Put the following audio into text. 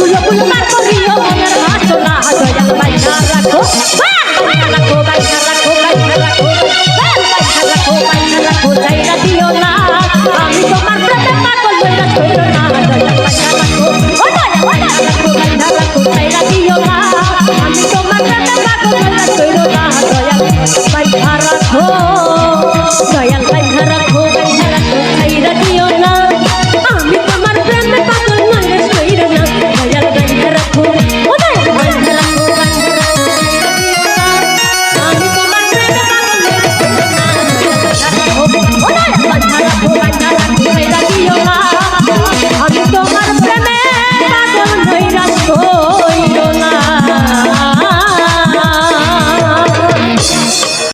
তুইও ফুল মারবো দিও মনের হাত না হাত বাইনা রাখো। বাইনা রাখো বাইনা রাখো বাইনা রাখো।